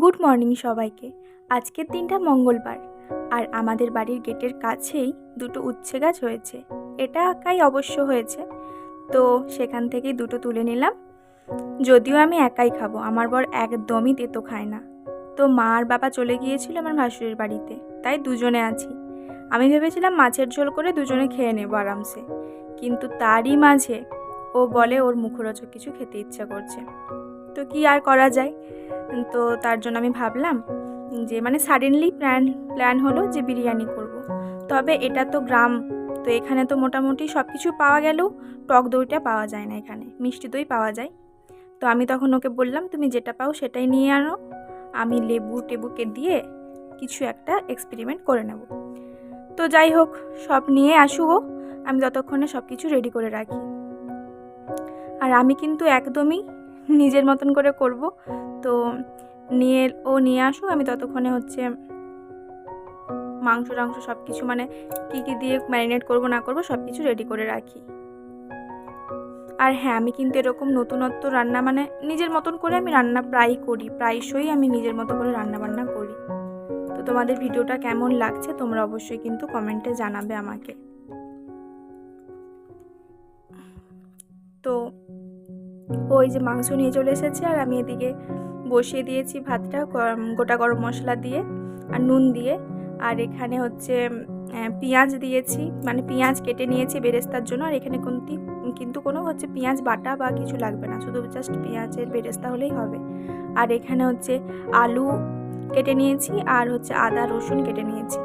Good morning সবাইকে। আজকের দিনটা মঙ্গলবার। আর আমাদের বাড়ির গেটের কাছেই দুটো উচ্ছে গাছ হয়েছে। এটা একাই অবশ্য হয়েছে। তো সেখান থেকেই দুটো তুলে নিলাম। যদিও আমি একাই খাব, আমার বর একদমই তেতো খায় না। তো মা আর বাবা চলে গিয়েছিল আমার ভাসুরের বাড়িতে, তাই দুজনে আছি। আমি ভেবেছিলাম মাছের ঝোল করে দুজনে খেয়ে নেব আরামসে। কিন্তু তারই মাঝে ও বলে ওর মুখরোচক কিছু খেতে ইচ্ছা করছে। তো কি আর করা যায়? তো তার জন্য আমি ভাবলাম যে মানে সাডেনলি প্ল্যান প্ল্যান হলো যে বিরিয়ানি করব। তবে এটা তো গ্রাম, তো এখানে তো মোটামুটি সব কিছু পাওয়া গেলেও টক দইটা পাওয়া যায় না এখানে, মিষ্টি দই পাওয়া যায়। তো আমি তখন ওকে বললাম, তুমি যেটা পাও সেটাই নিয়ে আনো। আমি লেবু টেবুকে দিয়ে কিছু একটা এক্সপেরিমেন্ট করে নেব। তো যাই হোক, সব নিয়ে আসুক আমি ততক্ষণে সব কিছু রেডি করে রাখি। আর আমি কিন্তু একদমই নিজের মতন করে করব। তো নিয়ে, ও নিয়ে আসুক, আমি ততক্ষণে হচ্ছে মাংস টাংস সব কিছু মানে কী কী দিয়ে ম্যারিনেট করব, না করব সব কিছু রেডি করে রাখি। আর হ্যাঁ আমি কিন্তু এরকম নতুনত্ব রান্না মানে নিজের মতন করে আমি রান্না প্রায়ই করি, প্রায়শই আমি নিজের মতো করে রান্না বান্না করি। তো তোমাদের ভিডিওটা কেমন লাগছে, তোমরা অবশ্যই কিন্তু কমেন্টে জানাবে আমাকে। ওই যে মাংস নিয়ে চলে এসেছে আর আমি এদিকে বসিয়ে দিয়েছি ভাতটা গোটা গরম মশলা দিয়ে আর নুন দিয়ে। আর এখানে হচ্ছে পেঁয়াজ দিয়েছি মানে পেঁয়াজ কেটে নিয়েছি বেরেস্তার জন্য। আর এখানে কিন্তু কিন্তু কোনো হচ্ছে পেঁয়াজ বাটা বা কিছু লাগবে না, শুধু জাস্ট পেঁয়াজের বেরেস্তা হলেই হবে। আর এখানে হচ্ছে আলু কেটে নিয়েছি আর হচ্ছে আদা, রসুন কেটে নিয়েছি।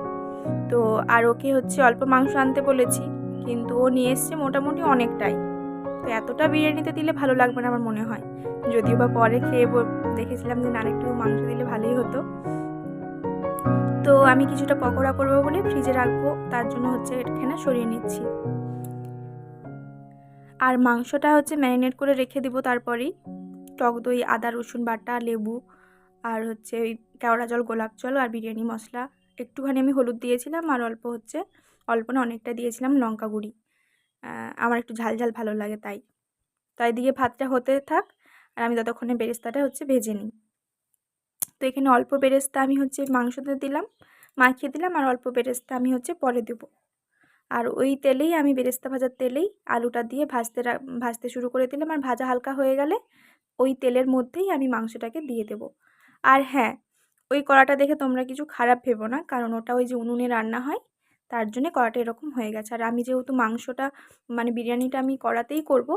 তো আর ওকে হচ্ছে অল্প মাংস আনতে বলেছি, কিন্তু ও নিয়ে এসছে মোটামুটি অনেকটাই। তো এতটা বিরিয়ানিতে দিলে ভালো লাগবে না আমার মনে হয়। যদিও বা পরে খেয়ে দেখেছিলাম যে আরেকটু মাংস দিলে ভালোই হতো। তো আমি কিছুটা পকোড়া করব বলে ফ্রিজে রাখব, তার জন্য হচ্ছে এখানে সরিয়ে নিচ্ছি। আর মাংসটা হচ্ছে ম্যারিনেট করে রেখে দিব তারপরেই। টক দই, আদা, রসুন বাটা, লেবু আর হচ্ছে ওই কেওড়া জল, গোলাপ জল আর বিরিয়ানি মশলা। একটুখানি আমি হলুদ দিয়েছিলাম আর অল্প হচ্ছে, অল্প না, অনেকটা দিয়েছিলাম লঙ্কা গুঁড়ি। আমার একটু ঝাল ঝাল ভালো লাগে তাই। তাই দিয়ে ভাতটা হতে থাক আর আমি ততক্ষণে বেরেস্তাটা হচ্ছে ভেজে নিই। তো এখানে অল্প বেরেস্তা আমি হচ্ছে মাংসতে দিলাম, মাখিয়ে দিলাম আর অল্প বেরেস্তা আমি হচ্ছে পরে দেব। আর ওই তেলেই আমি বেরেস্তা ভাজার তেলেই আলুটা দিয়ে ভাজতে ভাজতে শুরু করে দিলাম আর ভাজা হালকা হয়ে গেলে ওই তেলের মধ্যেই আমি মাংসটাকে দিয়ে দেব। আর হ্যাঁ ওই কড়াটা দেখে তোমরা কিছু খারাপ ভেবো না, কারণ ওটা ওই যে উনুনে রান্না হয় তার জন্যে কড়াটা এরকম হয়ে গেছে। আর আমি যেহেতু মাংসটা মানে বিরিয়ানিটা আমি কড়াতেই করব,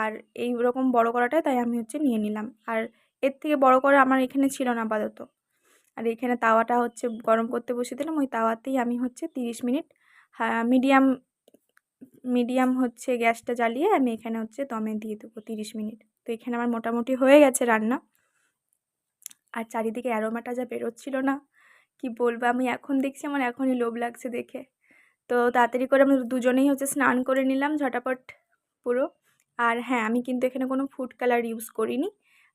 আর এই রকম বড় কড়াটায় তাই আমি হচ্ছে নিয়ে নিলাম। আর এর থেকে বড় করা আমার এখানে ছিল না আপাতত। আর এখানে তাওয়াটা হচ্ছে গরম করতে বসে দিলাম, ওই তাওয়াতেই আমি হচ্ছে তিরিশ মিনিট মিডিয়াম মিডিয়াম হচ্ছে গ্যাসটা জ্বালিয়ে আমি এখানে হচ্ছে দমে দিয়ে দেবো তিরিশ মিনিট। তো এখানে আমার মোটামুটি হয়ে গেছে রান্না। আর চারিদিকে অ্যারোমাটা যা বেরোচ্ছিল না কি বলব? আমি এখন দেখছি আমার এখনই লোভ লাগছে দেখে। তো তাড়াতাড়ি করে আমরা দুজনেই হচ্ছে স্নান করে নিলাম ঝটাপট পুরো। আর হ্যাঁ আমি কিন্তু এখানে কোনো ফুড কালার ইউজ করিনি।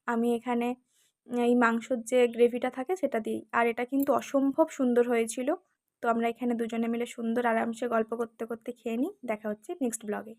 আমি এখানে এই মাংসর যে গ্রেভিটা থাকে সেটা দিই। আর এটা কিন্তু অসম্ভব সুন্দর হয়েছিল। তো আমরা এখানে দুজনে মিলে সুন্দর আরামসে গল্প করতে করতে খেয়ে নিই। দেখা হচ্ছে নেক্সট ব্লগে